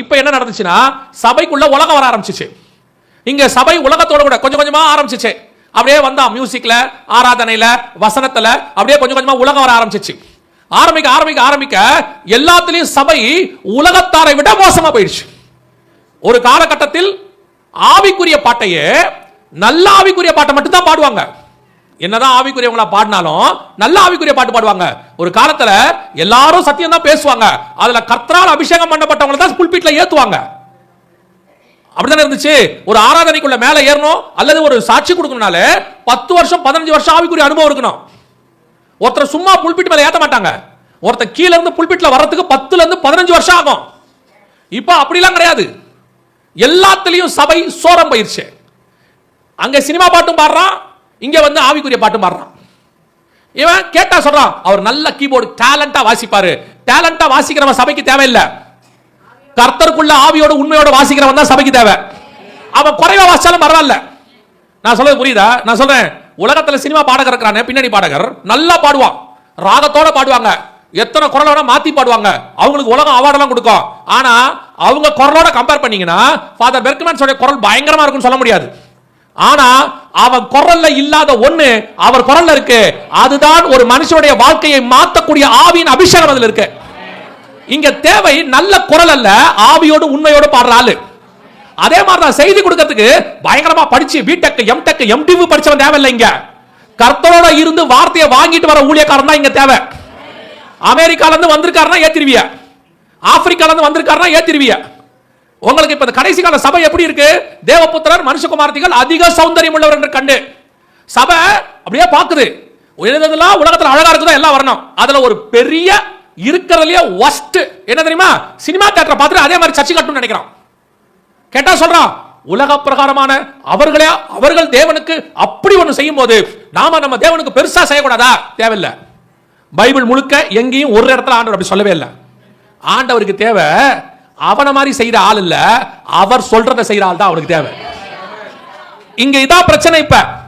இப்போ என்ன நடந்துச்சுன்னா சபைக்குள்ள உலகம் வர ஆரம்பிச்சிச்சு. இங்க சபை உலகத்தோட கூட கொஞ்சம் கொஞ்சமா ஆரம்பிச்சிச்சு. அப்படியே வந்தா மியூசிக்ல ஆராதனையில வசனத்துல அப்படியே கொஞ்சம் கொஞ்சமா உலகம் வர ஆரம்பிச்சிச்சு. ஆரம்பிக்க ஆரம்பிக்க ஆரம்பிக்க எல்லாத்துலயும் சபை உலகத்தாரை விட மோசமா போயிடுச்சு. ஒரு காலகட்டத்தில் ஆவிக்குரிய பாட்டையே நல்ல ஆவிக்குரிய பாட்டை மட்டும்தான் பாடுவாங்க. என்னதான் ஆவிக்குரியவங்களா பாடினாலும் நல்ல ஆவிக்குரிய பாட்டு பாடுவாங்க. ஒரு காலத்துல எல்லாரும் சத்தியம் தான் பேசுவாங்க. அதுல கர்த்தரால் அபிஷேகம் பண்ணப்பட்டவங்களை தான் புல்பீட்ல ஏத்துவாங்க. அப்படிதானே இருந்துச்சு? ஒரு ஆராதனைக்குள்ள மேல ஏறணும் அல்லது ஒரு சாட்சி கொடுக்கணும்னால பத்து வருஷம் பதினஞ்சு வருஷம் ஆவிக்குரிய அனுபவம் இருக்கணும். ஒருத்தர் சும்மா புல்பிட் மேல ஏத்த மாட்டாங்க. ஒருத்தர் கீழே இருந்து புல்பிட்ல வர்றதுக்கு பத்துல இருந்து பதினஞ்சு வருஷம் ஆகும். இப்போ அப்படிலாம் கிடையாது. எல்லாத்துலயும் சபை சோரம் போயிருச்சு. அங்க சினிமா பாட்டும் பாடுறான் இங்கே வந்து ஆவிக்குரிய பாட்டு பாடுறான். இவன் கேட்டா சொல்றான் அவர் நல்ல கீபோர்டு டேலண்டா வாசிப்பாரு. டேலண்டா வாசிக்கிறவன் சபைக்கு தேவையில்லை. கர்த்தருக்குள்ள ஆவியோட உண்மையோட வாசிக்கிறவன் தான் சபைக்கு தேவை. அவன் குறைவா வாசிச்சாலும் பரவாயில்ல. நான் சொல்றது புரியுதா? நான் சொல்றேன் உலகத்துல சினிமா பாடகர் இருக்கிறானே பின்னணி பாடகர். நல்லா பாடுவான். ராகத்தோட பாடுவாங்க. எத்தனை குரல் வேணா மாத்தி பாடுவாங்க. அவங்களுக்கு உலகம் அவார்டெல்லாம் கொடுக்கும். ஆனா அவங்க குரலோட கம்பேர் பண்ணீங்கன்னா ஃபாதர் பெர்க்மேன் சொல்ற குரல் பயங்கரமா இருக்கும்னு சொல்ல முடியாது. ஆனா அவன் குரல்ல இல்லாத ஒண்ணு அவர் குரல்ல இருக்கு. அதுதான் ஒரு மனுஷனுடைய வாழ்க்கையை மாத்தக்கூடிய ஆவியின் அபிஷேகம் அதுல இருக்கு. இங்க தேவை நல்ல குரல் அல்ல ஆவியோடு உண்மையோடு பாடுற ஆளு. அதே மாதிரி தான் செய்தி கொடுக்கறதுக்கு பயங்கரமா படிச்சு பிடெக் எம்டெக் எம்டிவி படிச்சவன் தேவையில்லை இங்க. கர்த்தரோட இருந்து வார்த்தையை வாங்கிட்டு வர ஊழியக்காரன் தான் இங்க தேவை. அமெரிக்கால இருந்து வந்திருக்காருன்னா ஏத்திருவிய. ஆப்பிரிக்கால இருந்து வந்திருக்காருன்னா ஏத்திருவிய. உங்களுக்கு இப்ப இந்த கடைசி கால சபை எப்படி இருக்கு? தேவபுத்திரர் மனுஷகுமார்த்திகள் அதிக சௌந்தரியம் உள்ளவர் என்று கண்டு. சபை அப்படியே பாக்குது உயர்ந்ததெல்லாம் உலகத்தில் அழகா இருக்குதோ எல்லாம் வரணும். அதுல ஒரு பெரிய இருக்கிறதுலயே ஒஸ்ட் என்ன தெரியுமா? சினிமா தேட்டரை பார்த்துட்டு அதே மாதிரி சர்ச்சை கட்டணும்னு நினைக்கிறான். கேட்டா சொல்றான் உலக பிரகாரமான அவர்களே அவர்கள் தேவனுக்கு அப்படி ஒன்று செய்யும் போது நாம நம்ம தேவனுக்கு பெருசா செய்யக்கூடாதா? தேவையில்லை. பைபிள் முழுக்க எங்கேயும் ஒரு இடத்துல ஆண்டவர் அப்படி சொல்லவே இல்லை. ஆண்டவருக்கு தேவை அவனை மாதிரி செய்யற ஆள் இல்ல அவர் சொல்றதை செய்யற ஆள் தான் அவனுக்கு தேவை. இங்க இதான் பிரச்சனை இப்ப.